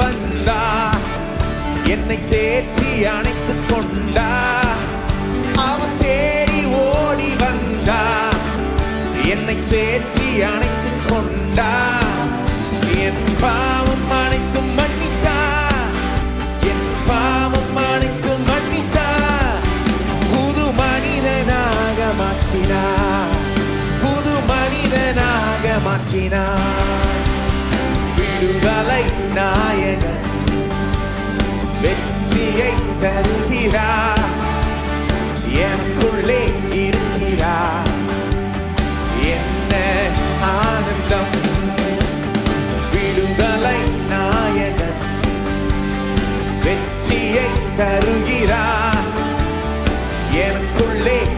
வந்தா? என்னை தேற்றி அணைத்து கொண்டா? அவன் தேடி ஓடி வந்தா? என்னை தேற்றி அணைத்து கொண்டா? என் பாவம் அனைத்தும் மன்னித்தா? என் பாவம் அனைத்தும் மன்னித்தா? புது மனிதனாக மாற்றினா? புது மனிதனாக மாற்றினா? கலை நாயகன். வெற்றியை தருகிறார். எனக்குள்ளே இருக்கிறார். என்ன ஆனந்தம். விடுதலை நாயகன். வெற்றியை தருகிறார். எனக்குள்ளே